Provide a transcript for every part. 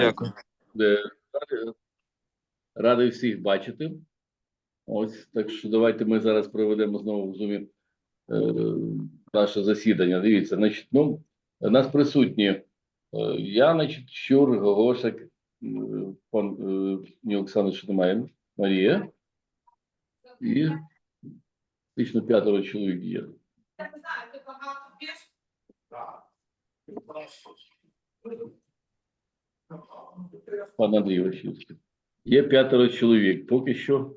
Дякую. Е, радий- Радий всіх бачити. Ось так що давайте ми зараз проведемо знову в зумі е, наше засідання. Дивіться, значить, ну, у нас присутні е, я, значить, Щур, Гогошек, е, пан е, ще немає, Марія. І фактично п'ятеро чоловік є. Я не знаю, ти багато п'єш? Пан Андрій Ващівський. Є п'ятеро чоловік. Поки що.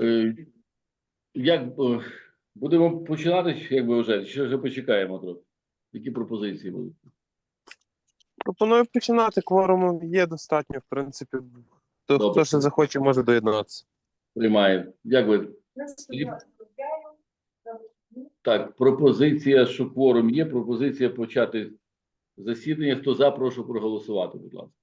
Е, як е, будемо починати, як ви вважаєте? Чи вже почекаємо трохи? Які пропозиції будуть? Пропоную починати. Кворуму є достатньо, в принципі. То, Добре. хто ще захоче, може доєднатися. Приймаємо. Як ви? Так, пропозиція, що кворум є. Пропозиція почати засідання. Хто за, прошу проголосувати, будь ласка.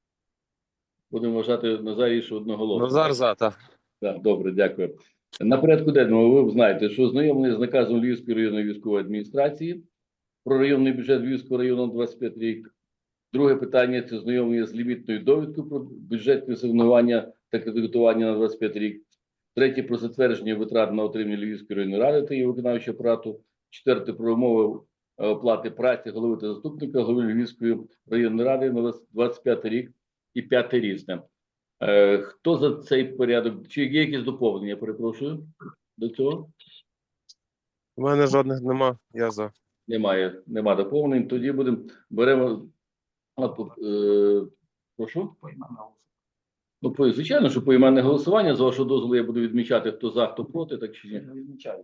Будемо вважати Назарій, що одноголосно. Назар за, так. Так, добре, дякую. На порядку денному ви знаєте, що ознайомлені з наказом Львівської районної військової адміністрації про районний бюджет Львівського району на 25 рік. Друге питання це ознайомлення з лімітною довідкою про бюджетне асигнування та кредитування на 25 рік. Третє про затвердження витрат на отримання Львівської районної ради та її виконавчого апарату. Четверте про умови оплати праці голови та заступника голови Львівської районної ради на 25 рік і п'яте різне. Е, Хто за цей порядок? Чи є якісь доповнення? Перепрошую до цього? У мене жодних нема. Я за. Немає, нема доповнень. Тоді будемо беремо. а, по- е, Прошу? Ну, по- звичайно, що поіменне голосування. З вашого дозволу я буду відмічати, хто за, хто проти, так чи ні.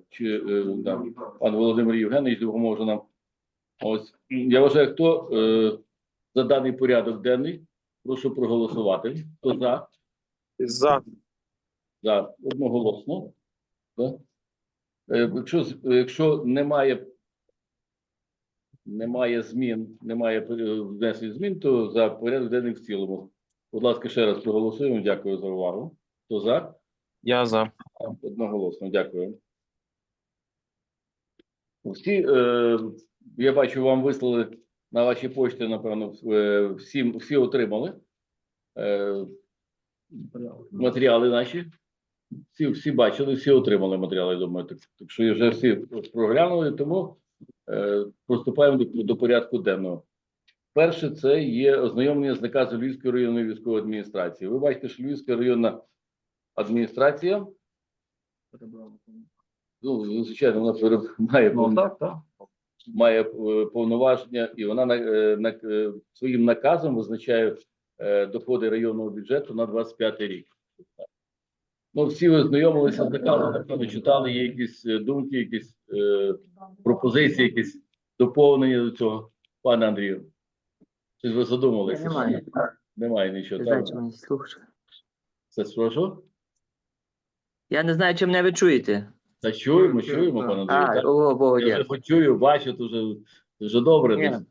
Чи е, да, пан Володимир Євгенович допоможе нам. Ось я вважаю, хто е, за даний порядок денний, прошу проголосувати. Хто за? За. За одноголосно. Да? Е, Якщо, якщо немає, немає змін, немає е, внесень змін, то за порядок денний в цілому. Будь ласка, ще раз проголосуємо. Дякую за увагу. Хто за? Я за. Одноголосно, дякую. Всі, е, я бачу, вам вислали на ваші почти, напевно, е, всі, всі отримали е, матеріали наші. Всі, всі бачили, всі отримали матеріали, я думаю. Так, так що вже всі проглянули, тому е, приступаємо до, до порядку денного. Перше, це є ознайомлення з наказом Львівської районної військової адміністрації. Ви бачите, що Львівська районна адміністрація Ну, звичайно, вона має, Ну так, так. Має е, повноваження, і вона на, е, на, е, своїм наказом визначає доходи районного бюджету на 25 рік. Ну, всі ви знайомилися з наказом, напевно, читали, є якісь думки, якісь е, пропозиції, якісь доповнення до цього. Пане Андрію, щось ви задумалися? Немає. Немає нічого. Не Так? Це прошу? Я не знаю, чи мене ви чуєте. Та чуємо, чуємо, пане Андрію. А, так? о, Богу, Я вже дякую. почую, бачу, то вже, вже добре. Ні.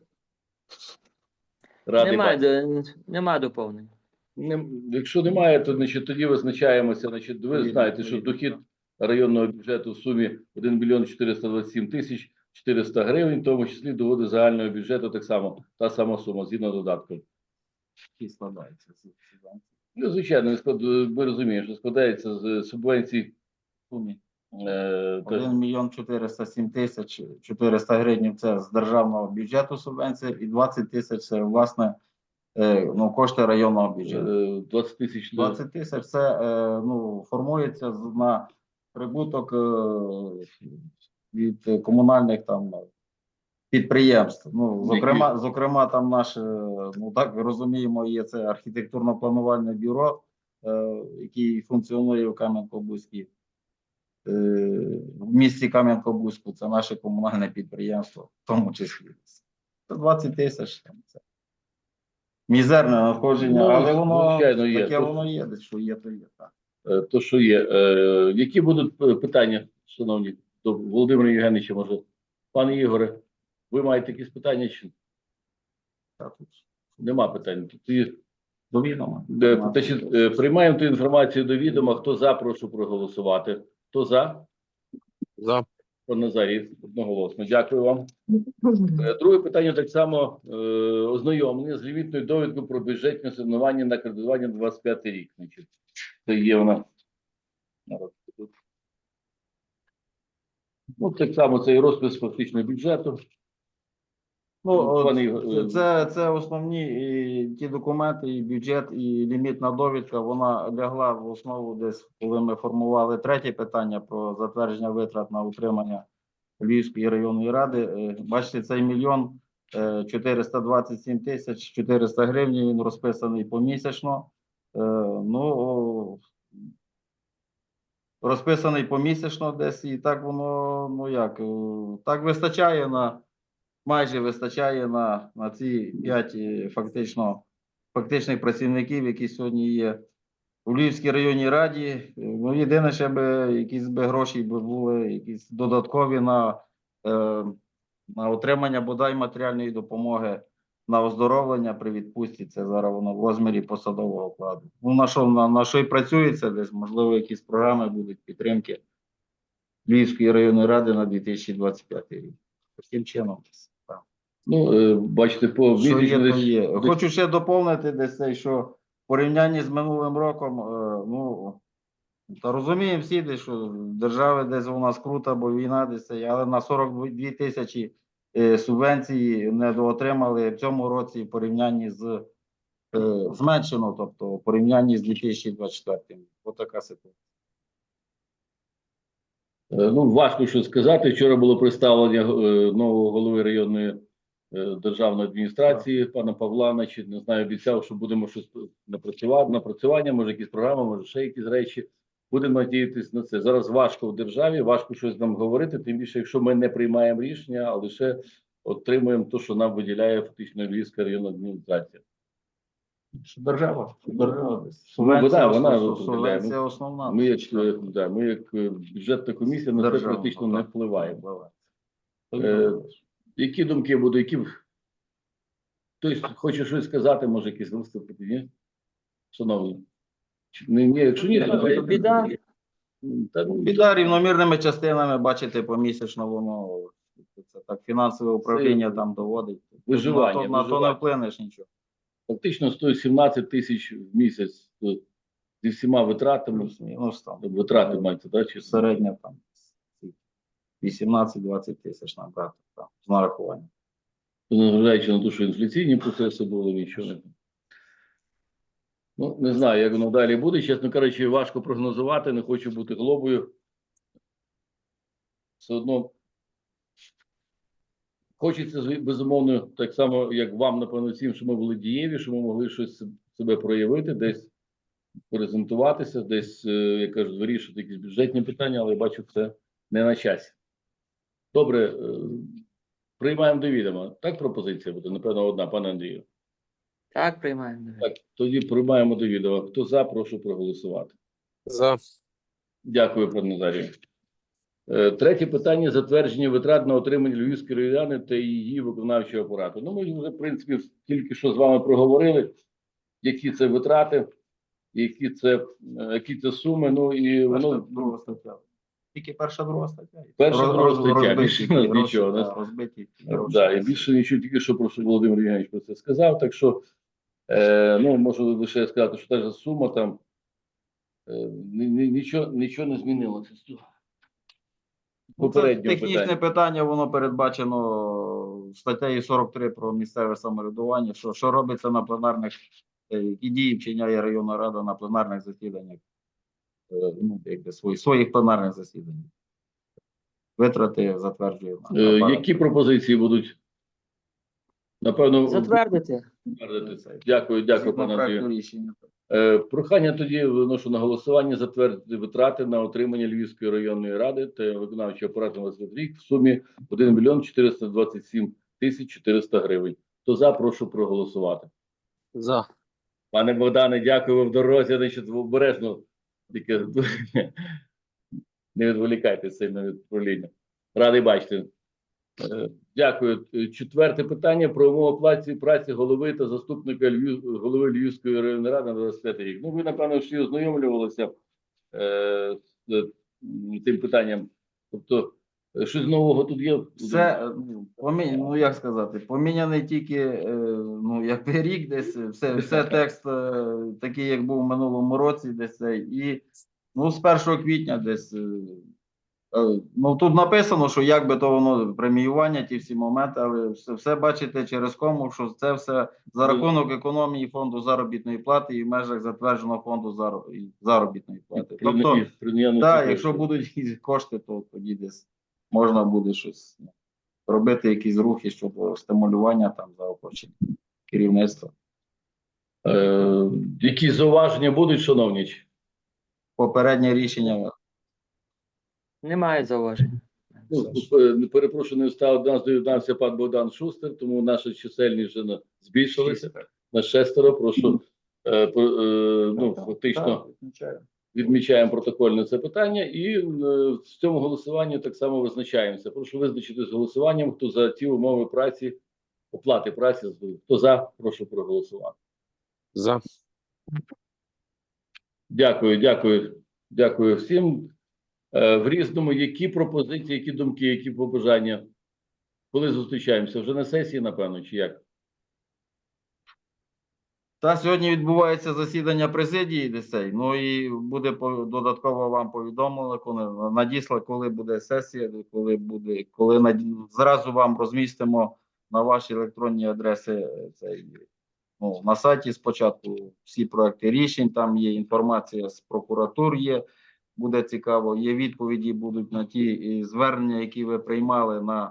Радий Немає, бачити. до- нема доповнень. Нем- Якщо немає, то значить, тоді визначаємося. Значить, ви знаєте, що дохід районного бюджету в сумі 1 мільйон 427 тисяч 400 гривень, в тому числі доводи загального бюджету так само, та сама сума, згідно додатку. Які складаються з. Ну, звичайно, ви склад- ми розуміємо, що складається з субвенцій. Сумі 1 мільйон 407 тисяч 400 гривень це з державного бюджету субвенція і 20 тисяч це власне е, ну, кошти районного бюджету. е, 20 тисяч. 20 тисяч це е, ну, формується на прибуток е, від комунальних там підприємств. Ну, зокрема, зокрема, там наше, ну так розуміємо, є це архітектурно-планувальне бюро, е, який функціонує в Кам'янко-Бузькій. Е, в місті Кам'янко-Бузьку це наше комунальне підприємство, в тому числі. Це 20 тисяч. Там, це. Мізерне надходження, Ну, але воно звичайно, є. таке воно є, десь що є, то є. Так. Е, То, що є. Е, Які будуть питання, шановні, до Володимира Євгеновича, може? Пане Ігоре, ви маєте якісь питання чи Так, тут нема питань? Тоді, До відома. е, значить, е, приймаємо ту інформацію до відома. Хто за, прошу проголосувати. Хто за? За. Про Назарій, одноголосно. Дякую вам. Е, Друге питання так само е, ознайомлення з лімітною довідкою про бюджетне асигнування на кредитування 25 рік. Значить, це є вона. Ну, так само це і розпис фактично бюджету. Ну, Пане це, це основні і, ті документи, і бюджет, і лімітна довідка. Вона лягла в основу десь, коли ми формували третє питання про затвердження витрат на утримання Львівської районної ради. Е, Бачите, цей мільйон е, 427 тисяч 400 гривень, він розписаний помісячно. Е, Ну, розписаний помісячно десь, і так воно, ну як, е, так вистачає на майже вистачає на, на ці п'ять е, фактично фактичних працівників, які сьогодні є у Львівській районній раді. Е, Ну, єдине, ще би якісь би гроші були, якісь додаткові на, е, на отримання бодай матеріальної допомоги на оздоровлення при відпустці. Це зараз воно в розмірі посадового окладу. Ну, на що, на, на що і працюється десь, можливо, якісь програми будуть підтримки Львівської районної ради на 2025 рік. Таким чином. Ну, е, бачите, по Що є, місячно то є. десь- Хочу ще доповнити десь це, що в порівнянні з минулим роком, е, ну, та розуміємо всі, десь, що держави десь у нас круто, бо війна десь, але на 42 тисячі е, субвенції не доотримали в цьому році в порівнянні з зменшено, тобто в порівнянні з 2024. Ось така ситуація. Ну, важко що сказати. Вчора було представлення нового голови районної державної адміністрації пана Павла. Значить, не знаю, обіцяв, що будемо щось напрацювати, напрацювання, може якісь програми, може ще якісь речі. Будемо надіятися на це. Зараз важко в державі, важко щось нам говорити, тим більше, якщо ми не приймаємо рішення, а лише отримуємо те, що нам виділяє фактично Львівська районна адміністрація. Держава, держава десь. Ну, вона- Субвенція, вона субвенція основна. Ми, як, е, да, ми як е, бюджетна комісія, на це практично не впливаємо. Е, Е, Які думки будуть? Які... Хтось хоче щось сказати, може якісь виступити, ні? Шановні. Ні, ні, якщо ні, то Біда. Та, ну, Біда рівномірними частинами, бачите, помісячно воно це так фінансове управління там доводить. Виживання, на то, на то не виживання. вплинеш нічого. Фактично стоїть 17 тисяч в місяць то зі всіма витратами. Плюс-мінус там Витрати маєте, да? Чи середня там 18-20 тисяч набрати там з нарахуванням. незважаючи на те, що інфляційні процеси були, не. Ну, не знаю, як воно далі буде. Чесно кажучи, важко прогнозувати, не хочу бути глобою. Все одно хочеться, безумовно, так само, як вам, напевно, всім, що ми були дієві, що ми могли щось себе проявити, десь презентуватися, десь, е, як кажуть, вирішити якісь бюджетні питання, але я бачу, це не на часі. Добре, е, приймаємо до відома. Так пропозиція буде, напевно, одна, пане Андрію. Так, приймаємо. Так, тоді приймаємо до відома. Хто за, прошу проголосувати. За. Дякую, пане Назарію. Е, Третє питання затвердження витрат на отримання Львівської райони та її виконавчого апарату. Ну, ми вже, в принципі, тільки що з вами проговорили, які це витрати, які це, е, які це суми. Ну і воно друга стаття. Тільки перша друга стаття. Перша, друга роз- стаття, розбиті більше ті у нас гроші, нічого, у да, розбиті ті да, і більше нічого, тільки що просто Володимир Євгенович про це сказав. Так що, е, ну, можу лише сказати, що та ж сума там е, ні- ні- нічого, нічого не змінилося з цього. Ну, Це технічне питання. питання, воно передбачено статтею 43 про місцеве самоврядування, що, що робиться на пленарних, е, які дії вчиняє районна рада на пленарних засіданнях, ну, якби свої, своїх пленарних засіданнях. Витрати затверджує. Е, які пропозиції будуть? Напевно, Затвердити. затвердити. Дякую, дякую, пане Андрію. Е, Прохання тоді виношу на голосування затвердити витрати на отримання Львівської районної ради та виконавчого апарату на рік в сумі 1 мільйон 427 тисяч 400 гривень. Хто за, прошу проголосувати. За. Пане Богдане, дякую ви в дорозі, значить, обережно. Тільки не відволікайтеся сильно від управління. Радий бачити. Е, Дякую. Е, Четверте питання про умови праці, праці голови та заступника Львів, голови Львівської районної ради на 25 рік. Ну, ви, напевно, всі ознайомлювалися е, з е, тим питанням. Тобто, Е, Щось нового тут є? Все, ну, помі... ну як сказати, поміняний тільки е, ну, якби рік десь, все, все текст е, такий, як був в минулому році, десь і ну, з 1 квітня десь. е, Ну, тут написано, що як би то воно преміювання, ті всі моменти, але все, все бачите через кому, що це все за рахунок економії фонду заробітної плати і в межах затвердженого фонду заро- заробітної плати. Тобто, так, якщо будуть якісь кошти, то тоді десь можна буде щось ну, робити, якісь рухи щодо стимулювання там заохочення керівництва. Е, Якісь зауваження будуть, шановні? Попереднє рішення Немає зауважень. Ну, е, перепрошую, не встав до нас доєднався пан Богдан Шустер, тому наша чисельність вже на- збільшилася на шестеро. Прошу е, е, ну, фактично відмічаємо протокольне це питання, і е, в цьому голосуванні так само визначаємося. Прошу визначити з голосуванням, хто за ті умови праці, оплати праці, хто за, прошу проголосувати. За. Дякую, дякую, дякую всім. Е, В різному, які пропозиції, які думки, які побажання? Коли зустрічаємося? Вже на сесії, напевно, чи як? Та сьогодні відбувається засідання президії десей. Ну і буде додатково вам повідомлено, коли надісла, коли буде сесія, коли буде, коли наді- зразу вам розмістимо на ваші електронні адреси е, цей. Ну, на сайті спочатку всі проекти рішень, там є інформація з прокуратур, є, буде цікаво. Є відповіді будуть на ті звернення, які ви приймали на, е,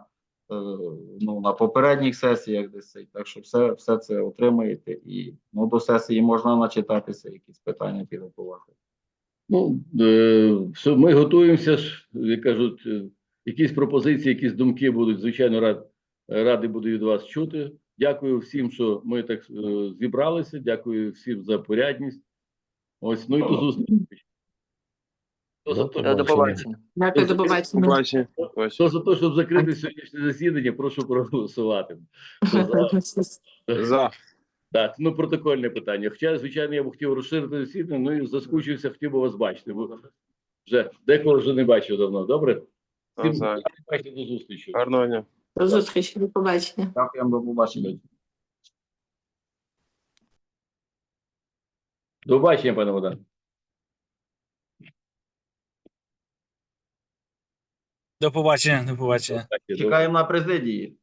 ну, на попередніх сесіях десь. Так що все, все це отримаєте і ну, до сесії можна начитатися, якісь питання підготувати. Ну, е, все, ми готуємося як кажуть, е, якісь пропозиції, якісь думки будуть, звичайно, рад, радий буду від вас чути. Дякую всім, що ми так е, зібралися. Дякую всім за порядність. Ось, ну і до зустрічі. Хто за те, Е, До побачення. Дякую, до побачення. Побачення. хто за те, щоб закрити сьогоднішнє засідання, прошу проголосувати. Хто за? За. Так, ну протокольне питання. Хоча, звичайно, я б хотів розширити засідання, ну і заскучився, хотів би вас бачити. Бо вже декого вже не бачив давно. Добре? Всім За. бачите, до зустрічі. Гарного дня. До зустрічі, до побачення. Дякуємо, до побачення. До побачення, пане Богдан. До побачення, до побачення. Чекаємо на президії.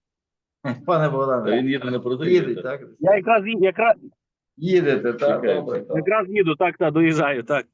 Пане Богдане, Він їде на продажі. Їде, так? Я якраз, якраз, Їдете, так? Чекаємо. Добре. так. якраз їду, так, так, доїжджаю, так.